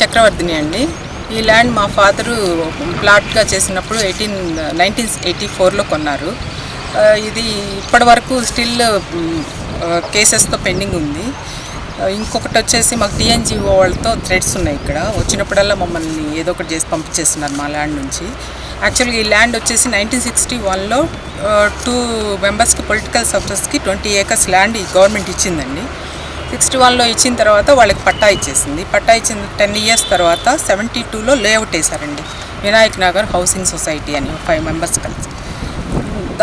చక్రవర్తిని అండి. ఈ ల్యాండ్ మా ఫాదరు ప్లాట్గా చేసినప్పుడు ఎయిటీన్ నైన్టీన్ ఎయిటీ ఫోర్లో కొన్నారు. ఇది ఇప్పటి వరకు స్టిల్ కేసెస్తో పెండింగ్ ఉంది. ఇంకొకటి వచ్చేసి మాకు టీఎన్జిఓ వాళ్ళతో థ్రెడ్స్ ఉన్నాయి ఇక్కడ. వచ్చినప్పుడల్లా మమ్మల్ని ఏదో ఒకటి చేసి పంపించేస్తున్నారు మా ల్యాండ్ నుంచి. యాక్చువల్గా ఈ ల్యాండ్ వచ్చేసి నైన్టీన్ సిక్స్టీ వన్లో టూ మెంబర్స్కి పొలిటికల్ సబ్జెక్ట్స్కి ట్వంటీ ఏకర్స్ ల్యాండ్ ఈ గవర్నమెంట్ ఇచ్చిందండి. సిక్స్టీ వన్లో ఇచ్చిన తర్వాత వాళ్ళకి పట్టా ఇచ్చేసింది. పట్టా ఇచ్చిన టెన్ ఇయర్స్ తర్వాత సెవెంటీ టూలో లేఅవుట్ వేశారండి. వినాయక్ నగర్ హౌసింగ్ సొసైటీ అని ఫైవ్ మెంబర్స్ కలిసి.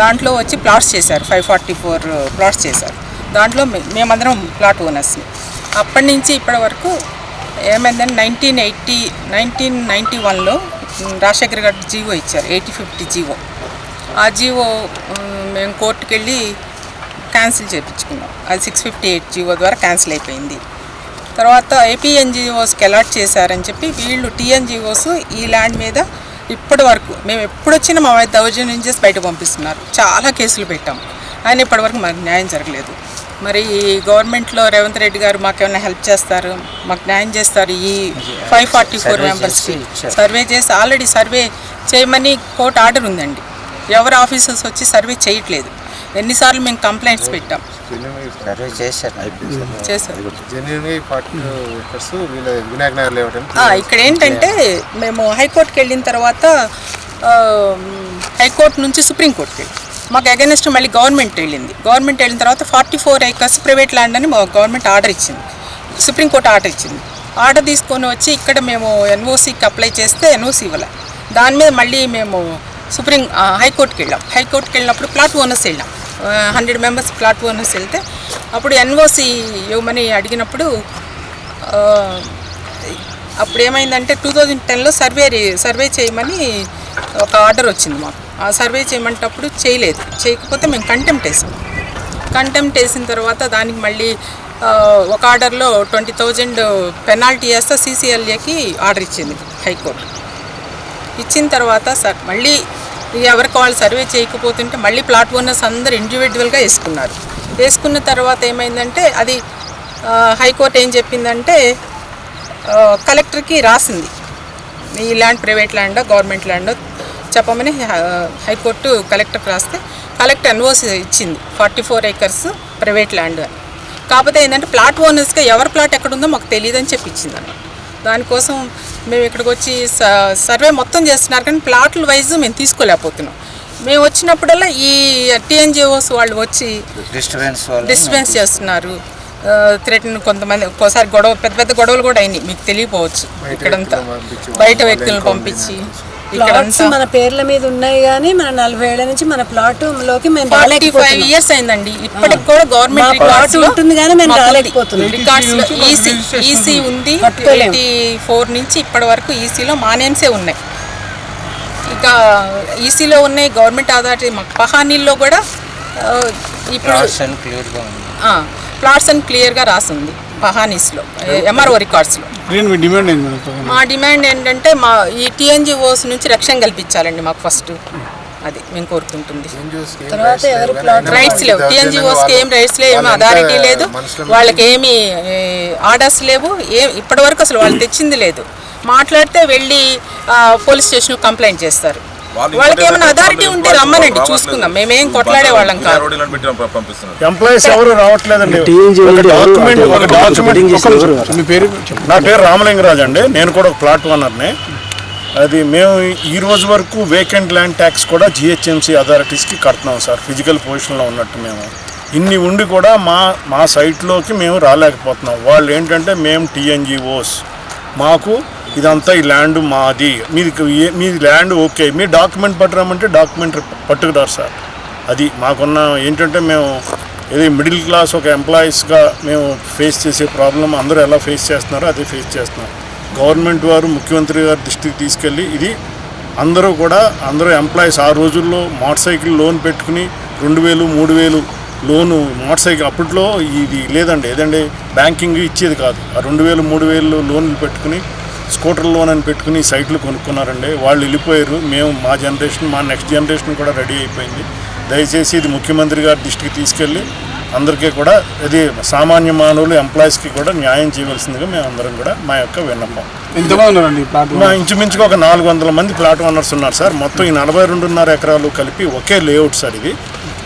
దాంట్లో వచ్చి ప్లాట్స్ చేశారు. ఫైవ్ ఫార్టీ ఫోర్ ప్లాట్స్ చేశారు. దాంట్లో మేమందరం ప్లాట్ ఓనర్స్ అప్పటి నుంచి ఇప్పటి వరకు ఏమైందంటే నైన్టీన్ ఎయిటీ నైన్టీన్ నైంటీ వన్లో రాజశేఖర్ గారు జీవో ఇచ్చారు. Eighty fifty G. O G O కోర్టుకెళ్ళి cancel చేయించుకున్నాం అది సిక్స్ ఫిఫ్టీ ఎయిట్ జీవో ద్వారా క్యాన్సిల్ అయిపోయింది. తర్వాత ఏపీఎన్జిఓస్కి అలాట్ చేశారని చెప్పి వీళ్ళు టీఎన్జిఓస్ ఈ ల్యాండ్ మీద ఇప్పటి వరకు మేము ఎప్పుడు వచ్చినా మా దౌర్జన్యం చేసి బయట పంపిస్తున్నారు. చాలా కేసులు పెట్టాం. ఆయన ఇప్పటివరకు మాకు న్యాయం జరగలేదు. మరి ఈ గవర్నమెంట్లో రేవంత్ రెడ్డి గారు మాకేమైనా హెల్ప్ చేస్తారు? మాకు న్యాయం చేస్తారు ఈ ఫైవ్ ఫార్టీ ఫోర్ మెంబర్స్కి. సర్వే చేసి ఆల్రెడీ సర్వే చేయమని కోర్టు ఆర్డర్ ఉందండి. ఎవరు ఆఫీసర్స్ వచ్చి సర్వే చేయట్లేదు. ఎన్నిసార్లు మేము కంప్లైంట్స్ పెట్టాం. సర్వే చేశారు. ఇక్కడ ఏంటంటే మేము హైకోర్టుకి వెళ్ళిన తర్వాత ఆ, హైకోర్టు నుంచి సుప్రీంకోర్టుకి వెళ్ళి. మాకు అగెనెస్ట్ మళ్ళీ గవర్నమెంట్ వెళ్ళింది. గవర్నమెంట్ వెళ్ళిన తర్వాత forty four acres private land అని మా గవర్నమెంట్ ఆర్డర్ ఇచ్చింది. సుప్రీంకోర్టు ఆర్డర్ ఇచ్చింది. ఆర్డర్ తీసుకొని వచ్చి ఇక్కడ మేము ఎన్ఓసికి అప్లై చేస్తే ఎన్ఓసి ఇవ్వలే. దాని మీద మళ్ళీ మేము సుప్రీం హైకోర్టుకి వెళ్ళాం. హైకోర్టుకి వెళ్ళినప్పుడు ప్లాట్ ఓనర్స్ వెళ్ళాం. హండ్రెడ్ మెంబర్స్ ప్లాట్ ఓనర్స్ వెళ్తే అప్పుడు ఎన్ఓసి ఇవ్వమని అడిగినప్పుడు అప్పుడు ఏమైందంటే టూ థౌజండ్ టెన్లో సర్వే సర్వే చేయమని ఒక ఆర్డర్ వచ్చింది మాకు. ఆ సర్వే చేయమంటప్పుడు చేయలేదు. చేయకపోతే మేము కంటెంప్ట్ వేసాం. కంటెంప్ట్ వేసిన తర్వాత దానికి మళ్ళీ ఒక ఆర్డర్లో ట్వంటీ థౌజండ్ పెనాల్టీ వేస్తే సీసీఎల్ఏకి ఆర్డర్ ఇచ్చింది హైకోర్టు. ఇచ్చిన తర్వాత సార్ మళ్ళీ ఎవరికి వాళ్ళు సర్వే చేయకపోతుంటే మళ్ళీ ప్లాట్ ఓనర్స్ అందరు ఇండివిజువల్గా వేసుకున్నారు. వేసుకున్న తర్వాత ఏమైందంటే అది హైకోర్టు ఏం చెప్పిందంటే కలెక్టర్కి రాసింది. ఈ land private land government land చెప్పమని హైకోర్టు కలెక్టర్కి రాస్తే కలెక్టర్ ఎన్ఓసి ఇచ్చింది forty four acres private land అని. కాకపోతే ఏంటంటే ప్లాట్ ఓనర్స్గా ఎవరి ప్లాట్ ఎక్కడుందో మాకు తెలియదని చెప్పి ఇచ్చింది అన్నమాట. దానికోసం మేము ఇక్కడికి వచ్చి స- సర్వే మొత్తం చేస్తున్నారు కానీ ప్లాట్ల వైజ్ మేము తీసుకోలేకపోతున్నాం. మేము వచ్చినప్పుడల్లా ఈ టీఎన్జిఓస్ వాళ్ళు వచ్చి డిస్టర్బెన్స్ డిస్టర్బెన్స్ చేస్తున్నారు. థ్రెటన్ కొంతమంది ఒక్కోసారి గొడవ పెద్ద పెద్ద గొడవలు కూడా అయినాయి. మీకు తెలియపోవచ్చు ఇక్కడంతా బయట వ్యక్తులను పంపించి. ప్లాట్స్ మన పేర్ల మీద ఉన్నాయి కానీ మన నలభై ఏళ్ళ నుంచి మన ప్లాట్లోకి మేము ఫార్టీ ఫైవ్ ఇయర్స్ అయిందండి. ఇప్పటికి కూడా మా గవర్నమెంట్ ప్లాట్ ఉంటుంది కానీ మేము రాలేకపోతున్నాం. రికార్డ్స్ ఈసీ ఈసీ ఉంది. పట్టుకోలేం. ఎయిటీ ఫోర్ నుంచి ఇప్పటి వరకు ఈసీలో మా నేమ్సే ఉన్నాయి. ఇక ఈసీలో ఉన్నాయి గవర్నమెంట్ అథారిటీ మాకు పహానీల్లో కూడా ఇప్పుడు ఉంది. ప్లాట్స్ అని క్లియర్గా రాసింది పహానీస్లో ఎంఆర్ఓ రికార్డ్స్లో. మీ డిమాండ్ ఏంటంటే మా ఈ టీఎన్జిఓస్ నుంచి రక్షణ కల్పించాలండి మాకు ఫస్ట్. అది మేము కోరుకుంటుంది. తర్వాత ఎవరు ప్లాట్ రైట్స్ లేవు. టీఎన్జిఓస్కి ఏం రైట్స్ లేవు ఏమి అథారిటీ లేదు. వాళ్ళకి ఏమి ఆర్డర్స్ లేవు. ఏ ఇప్పటి వరకు అసలు వాళ్ళు తెచ్చింది లేదు. మాట్లాడితే వెళ్ళి పోలీస్ స్టేషన్ కంప్లైంట్ చేస్తారు. వాళ్ళకి ఏమైనా అథారిటీ ఉంటే రమ్మనండి చూసుకుందాం. మేమేం కొట్లాడే వాళ్ళం కాదు. ఎంప్లాయీస్ ఎవరు రావట్లేదండి. డాక్యుమెంట్ ఒక మీ పేరు నా పేరు రామలింగరాజు అండి. నేను కూడా ఒక ప్లాట్ ఓనర్ని. అది మేము ఈ రోజు వరకు వేకెంట్ ల్యాండ్ ట్యాక్స్ కూడా జిహెచ్ఎంసీ అథారిటీస్కి కడుతున్నాం సార్. ఫిజికల్ పొజిషన్లో ఉన్నట్టు మేము. ఇన్ని ఉండి కూడా మా మా సైట్లోకి మేము రాలేకపోతున్నాం. వాళ్ళు ఏంటంటే మేము టీఎన్జిఓస్ మాకు ఇదంతా ఈ ల్యాండ్ మాది. మీది ఏ- మీది ల్యాండ్ ఓకే. మీ డాక్యుమెంట్ పట్టరామంటే డాక్యుమెంట్ పట్టుకురారు సార్. అది మాకున్న ఏంటంటే మేము ఏది మిడిల్ క్లాస్ ఒక ఎంప్లాయీస్గా మేము ఫేస్ చేసే ప్రాబ్లం అందరూ ఎలా ఫేస్ చేస్తున్నారో అదే ఫేస్ చేస్తున్నాం గవర్నమెంట్ వారు ముఖ్యమంత్రి గారి దృష్టికి తీసుకెళ్ళి ఇది అందరూ కూడా అందరూ ఎంప్లాయీస్ ఆ రోజుల్లో మోటార్ సైకిల్ లోన్ పెట్టుకుని రెండు వేలు మూడు వేలు లోను మోటార్ సైకిల్ అప్పట్లో ఇది లేదండి. ఏదండి? బ్యాంకింగ్ ఇచ్చేది కాదు. ఆ రెండు వేలు మూడు వేలు లోన్లు పెట్టుకుని స్కూటర్ లోన్ అని పెట్టుకుని సైట్లు కొనుక్కున్నారండి. వాళ్ళు వెళ్ళిపోయారు. మేము మా జనరేషన్ మా నెక్స్ట్ జనరేషన్ కూడా రెడీ అయిపోయింది. దయచేసి ఇది ముఖ్యమంత్రి గారి దృష్టికి తీసుకెళ్ళి అందరికీ కూడా ఇది సామాన్య మానవులు ఎంప్లాయీస్కి కూడా న్యాయం చేయవలసిందిగా మేము అందరం కూడా మా యొక్క విన్నపం. మా ఇంచుమించుగా ఒక నాలుగు వందల మంది ప్లాట్ ఓనర్స్ ఉన్నారు సార్. మొత్తం ఈ నలభై రెండున్నర ఎకరాలు కలిపి ఒకే లేఅవుట్ సార్ ఇది.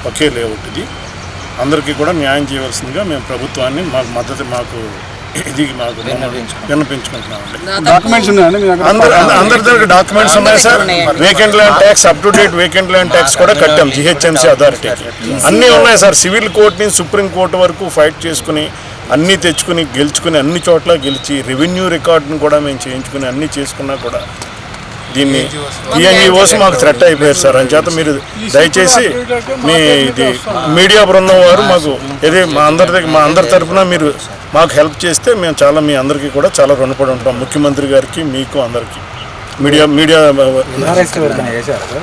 ఒకే లేఅవుట్ ఇది. అందరికీ కూడా న్యాయం చేయవలసిందిగా మేము ప్రభుత్వాన్ని మాకు మద్దతు మాకు ఇది మాకు విన్నపించుకుంటున్నామండి డాక్యుమెంట్స్ అందరు అందరి దగ్గర డాక్యుమెంట్స్ ఉన్నాయి sir vacant land tax up to date vacant land tax కూడా కట్టాం జిహెచ్ఎంసీ అథారిటీకి అన్నీ ఉన్నాయి సార్ సివిల్ కోర్ట్ నుంచి సుప్రీం కోర్టు వరకు ఫైట్ చేసుకుని అన్నీ తెచ్చుకుని గెలుచుకుని అన్ని చోట్ల గెలిచి రెవెన్యూ రికార్డును కూడా మేము చేయించుకుని అన్నీ చేసుకున్నా కూడా దీన్ని టీఎన్జిఓస్ మాకు థ్రెట్ అయిపోయారు సార్ అని చేత మీరు దయచేసి మీ ఇది మీడియా బృందం వారు మాకు ఇది మా అందరి దగ్గర మా అందరి తరఫున మీరు మాకు హెల్ప్ చేస్తే మేము చాలా మీ అందరికీ కూడా చాలా రుణపడి ఉంటాం ముఖ్యమంత్రి గారికి మీకు అందరికీ. మీడియా మీడియా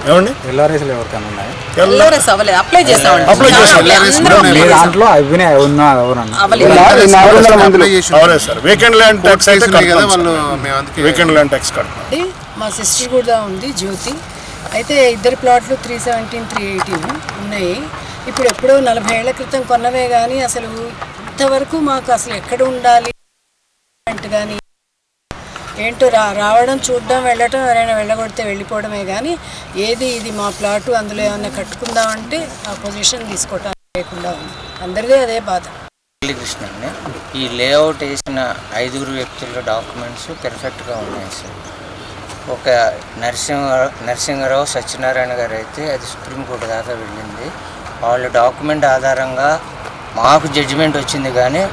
ఏమండి? అప్లై చేసామండి అప్లై చేసాం. అందరూ మీ దాంట్లో అవినే ఉన్నా ఎవరన్నా? అవ్వలేదు ఈ నాలుగు వందల మందిలో అవలేదు sir. Vacant land tax vacant land tax కడతాం అంటే మా సిస్టర్ కూడా ఉంది జ్యోతి. అయితే ఇద్దరు ప్లాట్లు త్రీ సెవెంటీన్ త్రీ ఎయిటీన్ ఉన్నాయి. ఇప్పుడు ఎప్పుడో నలభై ఏళ్ళ క్రితం కొన్నవే కానీ అసలు ఇంతవరకు మాకు అసలు ఎక్కడ ఉండాలి? కానీ ఏంటో రా రావడం చూడడం వెళ్ళటం ఎవరైనా వెళ్ళగొడితే వెళ్ళిపోవడమే కానీ ఏది ఇది మా ప్లాటు అందులో ఏమైనా కట్టుకుందామంటే ఆ పొజిషన్ తీసుకోవటం లేకుండా ఉంది. అందరిదే అదే బాధ. కృష్ణ ఈ లేఅవుట్ వేసిన ఐదుగురు వ్యక్తుల డాక్యుమెంట్స్ పెర్ఫెక్ట్గా ఉన్నాయి సార్. ఒక నరసింహ నరసింహరావు సత్యనారాయణ గారు అయితే అది సుప్రీంకోర్టు దాకా వెళ్ళింది. వాళ్ళ డాక్యుమెంట్ ఆధారంగా మాకు జడ్జిమెంట్ వచ్చింది కానీ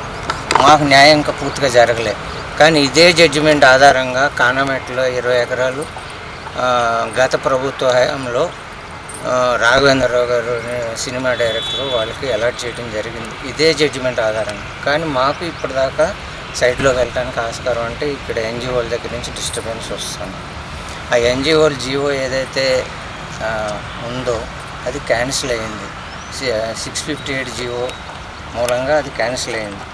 మాకు న్యాయం ఇంకా పూర్తిగా జరగలేదు కానీ ఇదే జడ్జిమెంట్ ఆధారంగా కానమెట్లో ఇరవై ఎకరాలు గత ప్రభుత్వ హయాంలో రాఘవేంద్రరావు గారు సినిమా డైరెక్టర్ వాళ్ళకి అలర్ట్ చేయడం జరిగింది. ఇదే జడ్జిమెంట్ ఆధారంగా. కానీ మాకు ఇప్పటిదాకా సైట్లోకి వెళ్ళడానికి ఆస్కారం అంటే ఇక్కడ ఎన్జిఓల దగ్గర నుంచి డిస్టర్బెన్స్ వస్తుంది. ఆ ఎన్జిఓల జీవో ఏదైతే ఉందో అది క్యాన్సిల్ అయింది. సిక్స్ ఫిఫ్టీ ఎయిట్ జీవో మూలంగా అది క్యాన్సిల్ అయింది.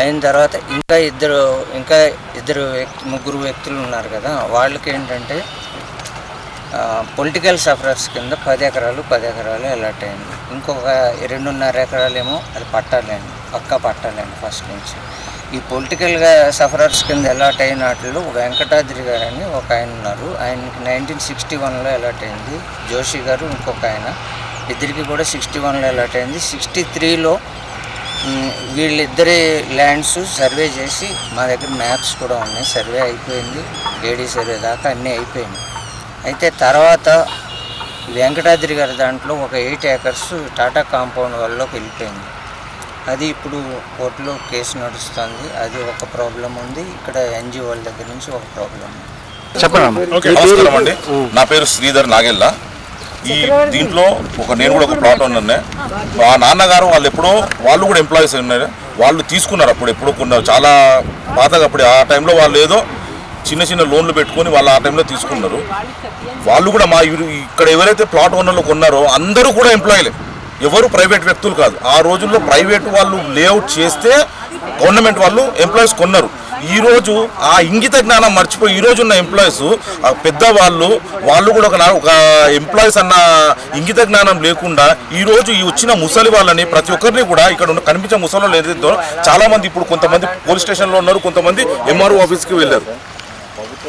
అయిన తర్వాత ఇంకా ఇద్దరు ఇంకా ఇద్దరు వ్యక్తి ముగ్గురు వ్యక్తులు ఉన్నారు కదా వాళ్ళకి ఏంటంటే పొలిటికల్ సఫరర్స్ కింద పది ఎకరాలు పది ఎకరాలు అలర్ట్ అయింది. ఇంకొక రెండున్నర ఎకరాలేమో అది పట్టాలండి పక్కా పట్టాలండి ఫస్ట్ నుంచి. ఈ పొలిటికల్గా సఫరర్స్ కింద అలర్ట్ అయిన వాటిలో వెంకటాద్రి గారు అని ఒక ఆయన ఉన్నారు. ఆయనకి నైన్టీన్ సిక్స్టీ వన్లో అలర్ట్ అయింది. జోషి గారు ఇంకొక ఆయన. ఇద్దరికి కూడా సిక్స్టీ వన్లో అలాట్ అయింది. సిక్స్టీ త్రీలో వీళ్ళిద్దరి ల్యాండ్స్ సర్వే చేసి మా దగ్గర మ్యాప్స్ కూడా ఉన్నాయి. సర్వే అయిపోయింది. ఏడీ సర్వే దాకా అన్నీ అయిపోయింది అయితే తర్వాత వెంకటాద్రి గారి దాంట్లో ఒక ఎయిట్ ఏకర్స్ టాటా కాంపౌండ్ వాళ్ళలోకి వెళ్ళిపోయింది. అది ఇప్పుడు కోర్టులో కేసు నడుస్తుంది. అది ఒక ప్రాబ్లం ఉంది. ఇక్కడ ఎన్జిఓల దగ్గర నుంచి ఒక ప్రాబ్లం ఉంది. అండి. నా పేరు శ్రీధర్ నాగెల్ల. ఈ దీంట్లో ఒక నేను కూడా ఒక ప్లాట్ ఉన్నాను మా నాన్నగారు వాళ్ళు ఎప్పుడో వాళ్ళు కూడా ఎంప్లాయీస్ ఉన్నారు. వాళ్ళు తీసుకున్నారు అప్పుడు ఎప్పుడో కొన్నారు చాలా పాతగా అప్పుడు ఆ టైంలో వాళ్ళు ఏదో చిన్న చిన్న లోన్లు పెట్టుకొని వాళ్ళు ఆ టైంలో తీసుకున్నారు. వాళ్ళు కూడా మా ఇక్కడ ఎవరైతే ప్లాట్ ఓనర్లు కొన్నారో అందరూ కూడా ఎంప్లాయీలే ఎవరు ప్రైవేట్ వ్యక్తులు కాదు. ఆ రోజుల్లో ప్రైవేట్ వాళ్ళు లేఅవుట్ చేస్తే గవర్నమెంట్ వాళ్ళు ఎంప్లాయీస్ కొన్నారు. ఈరోజు ఆ ఇంగిత జ్ఞానం మర్చిపోయి ఈ ఉన్న ఎంప్లాయీస్ పెద్ద వాళ్ళు వాళ్ళు కూడా ఒక ఒక ఎంప్లాయీస్ అన్న ఇంగిత జ్ఞానం లేకుండా ఈ రోజు ఈ వచ్చిన ముసలి వాళ్ళని ప్రతి ఒక్కరిని కూడా ఇక్కడ ఉన్న కనిపించే ముసలి వాళ్ళు ఏదైతే చాలామంది ఇప్పుడు కొంతమంది పోలీస్ స్టేషన్లో ఉన్నారు కొంతమంది ఎంఆర్ఓ ఆఫీస్కి వెళ్ళారు.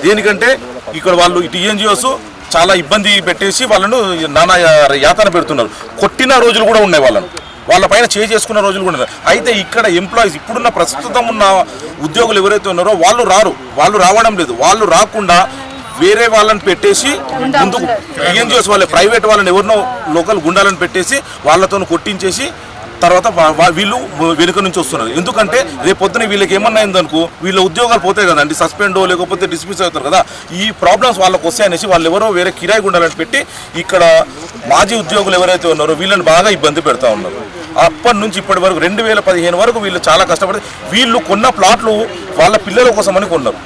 దేనికంటే ఇక్కడ వాళ్ళు టీఎన్జిఓస్ చాలా ఇబ్బంది పెట్టేసి వాళ్ళను నానా యాతన పెడుతున్నారు. కొట్టిన రోజులు కూడా ఉన్నాయి వాళ్ళను. వాళ్ళ పైన చేయి చేసుకున్న రోజులు కూడా అయితే ఇక్కడ ఎంప్లాయీస్ ఇప్పుడున్న ప్రస్తుతం ఉన్న ఉద్యోగులు ఎవరైతే ఉన్నారో వాళ్ళు రారు. వాళ్ళు రావడం లేదు. వాళ్ళు రాకుండా వేరే వాళ్ళని పెట్టేసి ముందుకు టీఎన్జిఓస్ వాళ్ళ ప్రైవేట్ వాళ్ళని ఎవరినో లోకల్ గుండాలను పెట్టేసి వాళ్ళతో కొట్టించేసి తర్వాత వీళ్ళు వెనుక నుంచి వస్తున్నారు. ఎందుకంటే రేపు పొద్దున వీళ్ళకి ఏమన్నా అయిందనుకో వీళ్ళ ఉద్యోగాలు పోతాయి కదండి సస్పెండ్ లేకపోతే డిస్మిస్ అవుతారు కదా. ఈ ప్రాబ్లమ్స్ వాళ్ళకి వస్తాయనేసి వాళ్ళు ఎవరో వేరే కిరాయి గుండాలని పెట్టి ఇక్కడ మాజీ ఉద్యోగులు ఎవరైతే ఉన్నారో వీళ్ళని బాగా ఇబ్బంది పెడతా ఉన్నారు. అప్పటి నుంచి ఇప్పటి వరకు రెండు వేల పదిహేను వరకు వీళ్ళు చాలా కష్టపడి వీళ్ళు కొన్న ప్లాట్లు వాళ్ళ పిల్లల కోసమని కొన్నారు.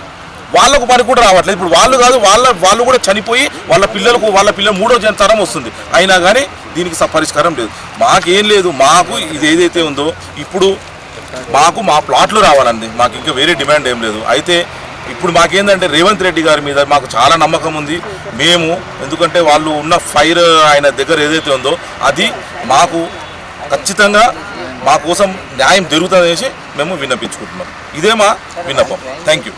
వాళ్ళకు పని కూడా రావట్లేదు. ఇప్పుడు వాళ్ళు కాదు వాళ్ళ వాళ్ళు కూడా చనిపోయి వాళ్ళ పిల్లలకు వాళ్ళ పిల్లలు మూడో జన తరం వస్తుంది. అయినా కానీ దీనికి పరిష్కారం లేదు. మాకేం లేదు. మాకు ఇది ఏదైతే ఉందో ఇప్పుడు మాకు మా ప్లాట్లు రావాలండి. మాకు ఇంకా వేరే డిమాండ్ ఏం లేదు. అయితే ఇప్పుడు మాకేందంటే రేవంత్ రెడ్డి గారి మీద మాకు చాలా నమ్మకం ఉంది. మేము ఎందుకంటే వాళ్ళు ఉన్న ఫైర్ ఆయన దగ్గర ఏదైతే ఉందో అది మాకు ఖచ్చితంగా మా కోసం న్యాయం జరుగుతుందనేసి మేము విన్నపించుకుంటున్నాం. ఇదే మా విన్నపం. Thank you